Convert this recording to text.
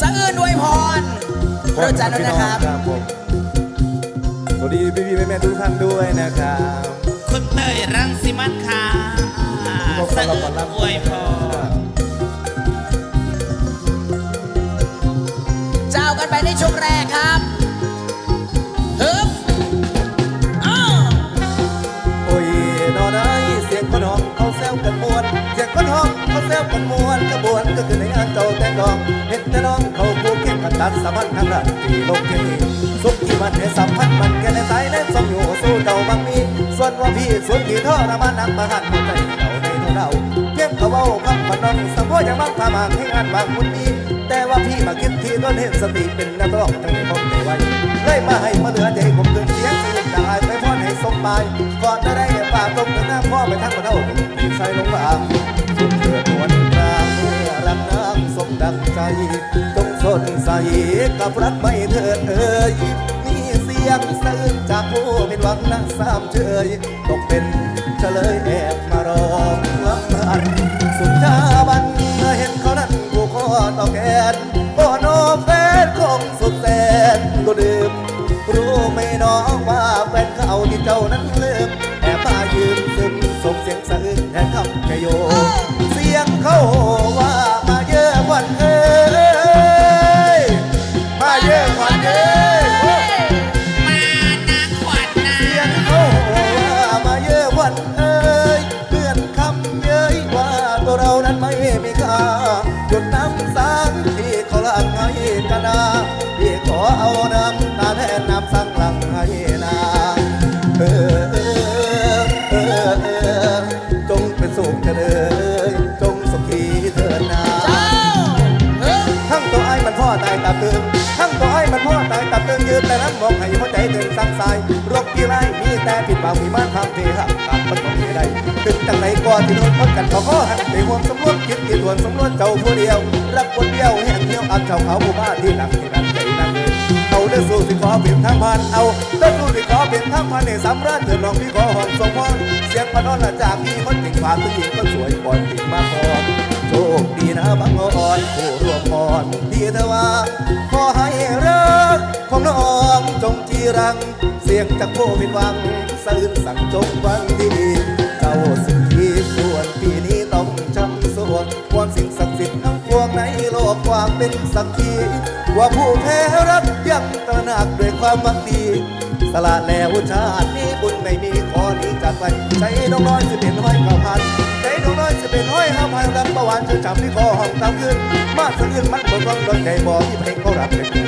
สะอื้นอวยพรโปรดจันทร์นะครับครับผมสวัสดีพี่พี่ๆแม่ๆทุกท่านด้วยนะครับ คุณเตยรังสิมันค่ะขอบคุณสะครับอื้ขอบคุณครับนอวยพรเจ้ากันไปในช่วงแรกครับฮึบอ้าวโอ้ยนอนได้เสียงคนห้องเขาแซวกันมวนเสียงคนห้องเขาแซวกันมวนกระบวนก็คือในงานเจ้าแต่งดอก คู่เข็มกันตัดสะบันทางละที่ลงเที่สุขที่มันในสัมพันธ์มันแค่ในสายเล่นสมอยู่สู้เจ้าบางมีส่วนว่าพี่ส่วนที่ทอระมานักประหันหัวใจเจ้าในเท่าเราเก็บเขาเว้าคำมันนองสัมโพยังมักพามางให้งานบางมุนดีแต่ว่าพี่มาคิดที่ต้นเห็นสติเป็นนักร้องทั้งในผมในไว้เลยมาให้มาเหลือใจผมตื่นเสียงตื่จากอายไปพรให้สมบายก่อนจะได้ฝากตรงหน้าพ่อไปทั้งมาเท่าที่ใส่ลงบางสุดเถิดนวลกลางเมื่อรักนางสมดังใจจง สนใสกับรักไม่เถิดเอ่ยมีเสียงสะอื้นจากผู้เป็นหวังนักสามเชยตกเป็นเฉลยแอบมารองลำพันสุดท้าบันเห็นเขานั้นกูขอต่อแกน ตัวเรานั้นไม่มีค่าหยดน้ำสางที่เขาลังให้กันนาพี่ขอเอาน้ำตาแทนน้ำสังหลังให้นาเออเออเออเออจงเป็นสุขเถิดจงสุขีเถิดนาทั้งตัวไอ้มันพ่อตายตาตึงทั้งตัวไอ้มันพ่อตายตาตึงยืนแต่น้ำมองให้หัวใจเดินสังสายโรคที่ไรมีแต่ผิดบางมีมานทำเทหักตัดมันต้องไม่ได้ถึงจังไหนก็ที่โดนพ้นกันขอข้อหัก วงสำรวจคิดที่ด่วนสำรวจเจ้าผู้เดียว รักคนเดียวแห่งเดียวอันเจ้าเขาผู้บ้าที่หนักที่นักใจนักเลยเอาเรื่องสู้สิขอเปลี่ยนทางผ่านเอาเรื่องสู้สิขอเปลี่ยนทางผ่านในสำราญเถิดลองพี่ขอหอมทรงเสียงพนอนละจากพี่คนเก่งผ่านผู้หญิงคนสวยปล่อยติดมาพอโชคดีนะบางอ่อนผู้ร่วมพรดีเธอว่าขอให้รักของน้องจงจีรัง เสียงจากผู้ผิดหวังสื่นสั่งจงฟังดีเจ้าสิ่งที่ส่วน สักทีว่าผู้แพ้รักยังตระหนักด้วยความมักดีสละแล้วชาตินี้บุญไม่มีขอนี้จากไปใจน้องน้อยสิเป็นห้อยเก่าพันใจน้องน้อยสิเป็นห้อยห้าพันรักประวันเชื่อจำที่คอห้องตามขึ้นมาสะอื้นมันบ่ฟังโดนใจบ่ที่เพลงเขารับเป็น